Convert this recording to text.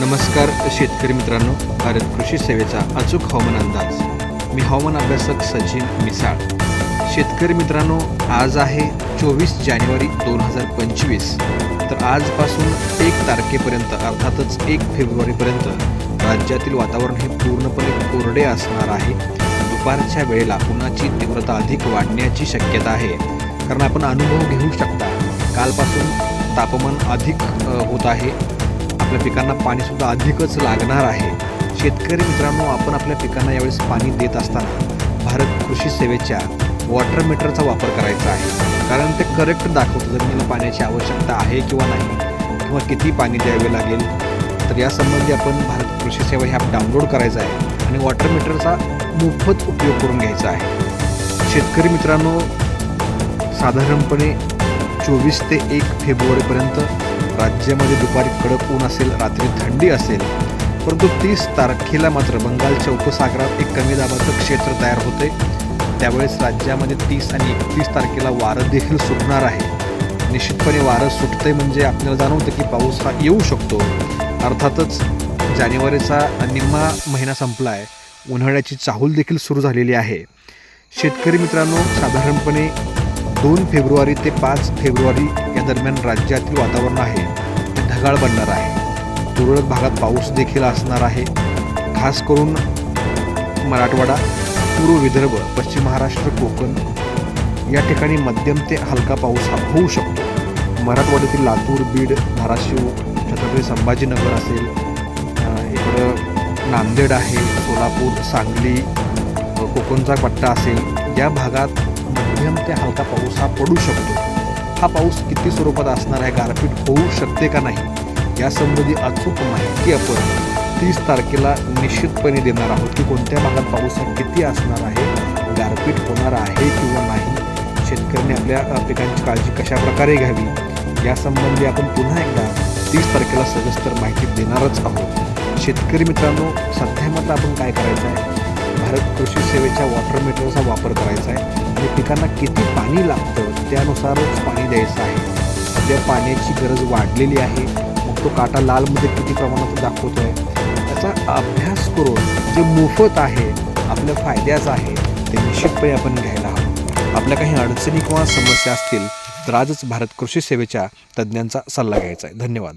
नमस्कार शेतकरी मित्रांनो भारत कृषी सेवेचा अचूक हवामान अंदाज. मी हवामान अभ्यासक सचिन मिसाळ. शेतकरी मित्रांनो आज आहे चोवीस जानेवारी दोन हजार पंचवीस. तर आजपासून एक तारखेपर्यंत अर्थातच एक फेब्रुवारीपर्यंत राज्यातील वातावरण हे पूर्णपणे कोरडे असणार आहे. दुपारच्या वेळेला उन्हाची तीव्रता अधिक वाढण्याची शक्यता आहे. कारण आपण अनुभव घेऊ शकता कालपासून तापमान अधिक होत आहे. आपल्या पिकांना पाणीसुद्धा अधिकच लागणार आहे. शेतकरी मित्रांनो आपण आपल्या पिकांना यावेळेस पाणी देत असताना भारत कृषी सेवेच्या वॉटर मीटरचा वापर करायचा आहे. कारण ते करेक्ट दाखवतं जमिनीला पाण्याची आवश्यकता आहे किंवा नाही किंवा किती पाणी द्यावे लागेल. तर यासंबंधी आपण भारत कृषी सेवा हे ॲप डाउनलोड करायचं आहे आणि वॉटर मीटरचा मोफत उपयोग करून घ्यायचा आहे. शेतकरी मित्रांनो साधारणपणे चोवीस ते एक फेब्रुवारीपर्यंत राज्यामध्ये दुपारी कडक ऊन असेल रात्री थंडी असेल परंतु तीस तारखेला मात्र बंगालच्या उपसागरात एक कमी दाबाचं क्षेत्र तयार होते. त्यावेळेस राज्यामध्ये तीस आणि एकतीस तारखेला वारं देखील सुटणार आहे. निश्चितपणे वारं सुटते म्हणजे आपल्याला जाणवतं की पाऊस हा येऊ शकतो. अर्थातच जानेवारीचा निम्मा महिना संपला आहे उन्हाळ्याची चाहूल देखील सुरू झालेली आहे. शेतकरी मित्रांनो साधारणपणे दोन फेब्रुवारी ते पाच फेब्रुवारी या दरम्यान राज्यातील वातावरण आहे ते ढगाळ बनणार आहे. तुरळक भागात पाऊस देखील असणार आहे. खास करून मराठवाडा पूर्व विदर्भ पश्चिम महाराष्ट्र कोकण. या ठिकाणी मध्यम ते हलका पाऊस हा होऊ शकतो. मराठवाड्यातील लातूर बीड धाराशिव छत्रपती संभाजीनगर असेल इकडं नांदेड आहे सोलापूर सांगली कोकणचा पट्टा असेल या भागात मध्यम ते हलका पाऊस हा पडू शकतो. हा पाऊस किती स्वरूपात असणार आहे गारपीट होऊ शकते का नाही यासंबंधी अचूक माहिती आपण तीस तारखेला निश्चितपणे देणार आहोत की कोणत्या भागात पाऊस हा किती असणार आहे गारपीट होणार आहे किंवा नाही. शेतकऱ्यांनी आपल्या पिकांची काळजी कशा प्रकारे घ्यावी यासंबंधी आपण पुन्हा एकदा तीस तारखेला सविस्तर माहिती देणारच आहोत. शेतकरी मित्रांनो सध्या मात्र आपण काय करायचं आहे? भारत कृषी सेवेच्या वॉटर मीटरचा वापर करायचा आहे आणि पिकांना किती पाणी लागतं त्यानुसारच पाणी द्यायचं आहे. सध्या पाण्याची गरज वाढलेली आहे. मग तो काटा लालमध्ये किती प्रमाणात दाखवतो आहे त्याचा अभ्यास करून जे मोफत आहे आपल्या फायद्याचं आहे ते निश्चितपणे आपण घ्यायला हवं. आपल्या काही अडचणी किंवा समस्या असतील तर आजच भारत कृषी सेवेच्या तज्ज्ञांचा सल्ला घ्यायचा आहे. धन्यवाद.